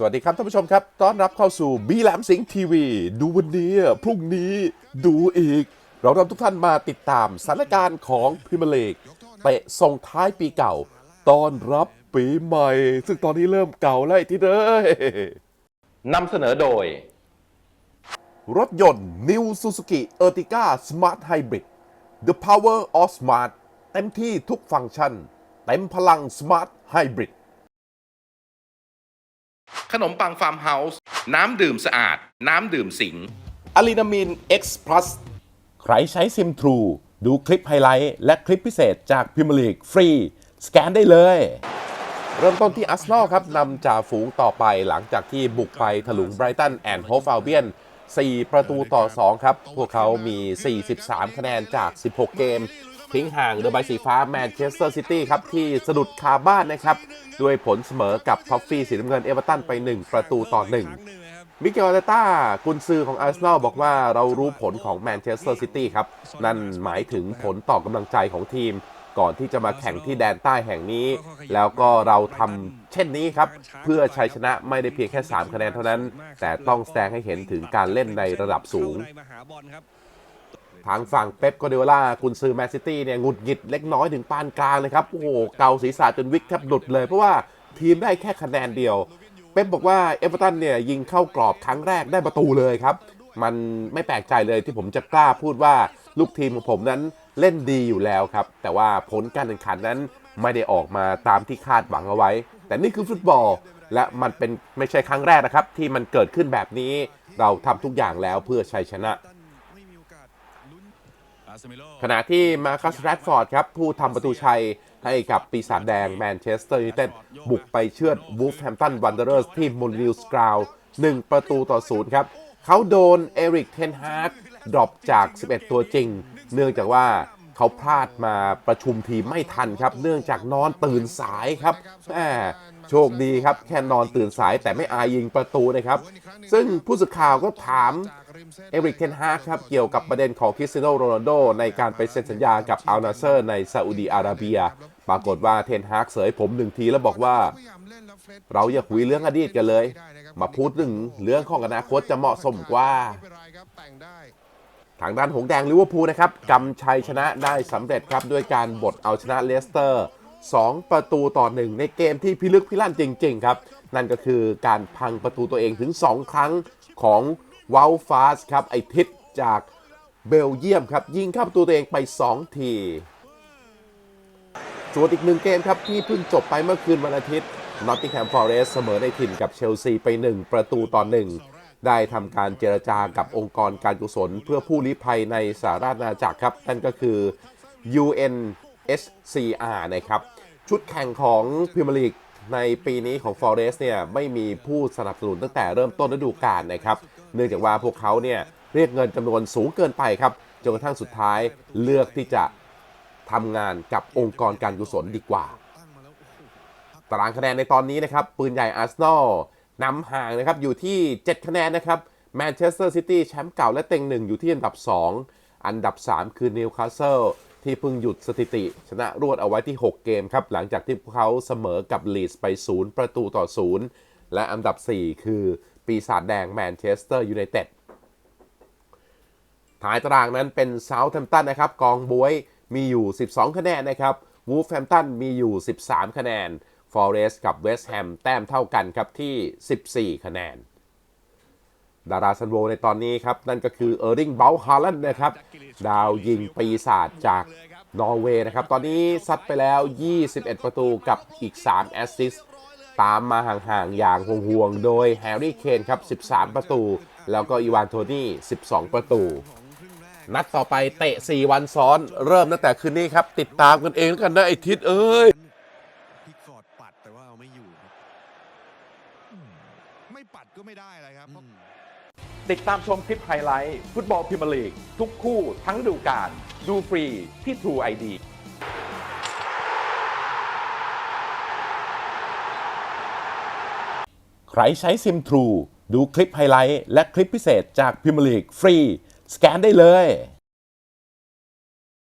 สวัสดีครับท่านผู้ชมครับ ต้อนรับเข้าสู่บีแหลมสิงห์ทีวี ดูวันนี้ พรุ่งนี้ดูอีก เรานำทุกท่านมาติดตามสถานการณ์ของพรีเมียร์ลีกเตะส่งท้ายปีเก่า ต้อนรับปีใหม่ ซึ่งตอนนี้เริ่มเก่าแล้วไอ้ที่เด้ยนำเสนอโดย รถยนต์ New Suzuki Ertiga Smart Hybrid The Power of Smart เต็มที่ทุกฟังก์ชัน เต็มพลัง Smart Hybrid ขนมปังฟาร์มเฮาส์น้ำดื่มสะอาด น้ำดื่มสิงอะลีนามิน X Plus ใครใช้ซิม True ดูคลิปไฮไลท์และคลิปพิเศษจากพิมลีกฟรี สแกนได้เลย เริ่มต้นที่อาร์เซนอลครับนำจ่าฝูงต่อไปหลังจากที่บุกไปถลุงไบรตันแอนด์โฮฟอัลเบียน 4 ประตูต่อ 2 ครับ พวกเขามี 43 คะแนนจาก 16 เกม ทิ้งห่างเรือใบสีฟ้าแมนเชสเตอร์ซิตี้ครับ ที่สะดุดคาบ้านนะครับ ด้วยผลเสมอกับท็อฟฟี่สีน้ำเงินเอเวอร์ตันไป 1 ประตูต่อ 1 มิเกลอาร์เตต้ากุนซือของอาร์เซนอลบอกว่าเรารู้ผลของแมนเชสเตอร์ซิตี้ครับ นั่นหมายถึงผลต่อกำลังใจของทีมก่อนที่จะมาแข่งที่แดนใต้แห่งนี้ แล้วก็เราทำเช่นนี้ครับ เพื่อชัยชนะไม่ได้เพียงแค่ 3 คะแนนเท่านั้น แต่ต้องแสดงให้เห็นถึงการเล่นในระดับสูง ทางฝั่งเป๊ปกวาร์ดิโอลากุนซือแมนซิตี้เนี่ยหงุดหงิดเล็กน้อยถึงปานกลางเลยครับ โอ้โห เกาศีรษะจนวิกแทบหลุดเลย เพราะว่าทีมได้แค่คะแนนเดียว เป๊ปบอกว่าเอเวอร์ตันเนี่ยยิงเข้ากรอบครั้งแรกได้ประตูเลยครับ มันไม่แปลกใจเลยที่ผมจะกล้าพูดว่าลูกทีมของผมนั้นเล่นดีอยู่แล้วครับ แต่ว่าผลการแข่งขันนั้นไม่ได้ออกมาตามที่คาดหวังเอาไว้ แต่นี่คือฟุตบอล และมันเป็นไม่ใช่ครั้งแรกนะครับ ที่มันเกิดขึ้นแบบนี้ เราทำทุกอย่างแล้วเพื่อชัยชนะ ขณะที่มาคัสแรดฟอร์ดครับ ผู้ทำประตูชัยให้กับปีศาจแดงแมนเชสเตอร์ยูไนเต็ดบุกไปเชือดวูฟแฮมตันวันเดอร์สที่มูลนิลสกราว1ประตูต่อศูนย์ครับ เขาโดนเอริกเทนฮาร์ดดรอปจาก 11 ตัวจริง เนื่องจากว่า เขาพลาดมาประชุมทีมไม่ทันครับ เนื่องจากนอนตื่นสายครับแหมโชคดีครับ แค่นอนตื่นสายแต่ไม่อายยิงประตูนะครับ ซึ่งผู้สื่อข่าวก็ถามเอริกเทนฮากครับเกี่ยวกับประเด็นของคริสเตียโนโรนัลโดในการไปเซ็นสัญญากับอัลนาเซอร์ในซาอุดีอาระเบีย ปรากฏว่าเทนฮากเสยผมหนึ่งทีแล้วบอกว่า เราอย่าคุยเรื่องอดีตกันเลย มาพูดถึงเรื่องของอนาคตจะเหมาะสมกว่า ทางด้านหงแดงลิเวอร์พูลนะครับกำชัยชนะได้สำเร็จครับ ด้วยการบดเอาชนะเลสเตอร์ 2 ประตูต่อหนึ่งในเกมที่พิลึกพิลั่นจริง ๆ ครับ นั่นก็คือการพังประตูตัวเองถึง 2 ครั้งของวอลฟาสครับ ไอทิศจากเบลเยียมครับ ยิงเข้าประตูตัวเองไป 2 ทีส่วนอีกหนึ่งเกมครับ ที่เพิ่งจบไปเมื่อคืนวันอาทิตย์ Nottingham Forest เสมอในถิ่นกับเชลซีไป 1 ประตูต่อ 1 ได้ทำการเจรจากับองค์กรการกุศล เพื่อผู้ลี้ภัยในสหราชอาณาจักรครับ นั่นก็คือ UNHCR นะครับ ชุดแข่งของพรีเมียร์ลีกในปีนี้ของ Forest เนี่ยไม่มีผู้สนับสนุนตั้งแต่เริ่มต้นฤดูกาลนะครับ เนื่องจากว่าพวกเขาเนี่ยเรียกเงินจำนวนสูงเกินไปครับจนกระทั่งสุดท้ายเลือกที่จะทำงานกับองค์กรการกุศลดีกว่า ตารางคะแนนในตอนนี้นะครับ ปืนใหญ่อาร์เซนอล นำห่างนะครับอยู่ที่ 7 คะแนนนะครับแมนเชสเตอร์ซิตี้แชมป์เก่าและเต็งหนึ่งอยู่ที่อันดับ 2 อันดับ 3 คือนิวคาสเซิลที่เพิ่งหยุดสถิติ ชนะรวดเอาไว้ที่ 6 เกมครับ หลังจากที่พวกเขาเสมอกับลีดส์ไป 0 ประตูต่อ 0 และอันดับ 4 คือปีศาจแดงแมนเชสเตอร์ยูไนเต็ดท้ายตารางนั้นเป็นเซาท์แฮมป์ตันนะครับ กองบวยมีอยู่ 12 คะแนนนะครับวูฟแฮมป์ตันมีอยู่ 13 คะแนน ฟอเรสต์กับเวสต์แฮมแต้มเท่ากันครับที่ 14 คะแนน ดาราซันโวในตอนนี้ครับ นั่นก็คือเออร์ดิงเบลฮาลันนะครับ ดาวยิงปีศาจจากนอร์เวย์นะครับ ตอนนี้ซัดไปแล้ว 21 ประตูกับอีก 3 แอสซิสต์ตามมาห่างๆ อย่างห่วงๆ โดยแฮร์รี่เคนครับ 13 ประตู แล้วก็อีวานโทนี่ 12 ประตู นัดต่อไปเตะ 4 วันซ้อน เริ่มตั้งแต่คืนนี้ครับ ติดตามกันเองแล้วกันนะไอทิศเอ้ย พิกฟอร์ดปัดแต่ว่าเอาไม่อยู่ครับอืมไม่ปัด ก็ไม่ได้เลยครับเพราะติดตามชมคลิปไฮไลท์ ฟุตบอลพรีเมียร์ลีก ทุกคู่ทั้งฤดูกาลดูฟรีที่ True ID ใครใช้ซิม True ดูคลิปไฮไลท์ และคลิปพิเศษจากพิมลีกฟรี สแกนได้เลย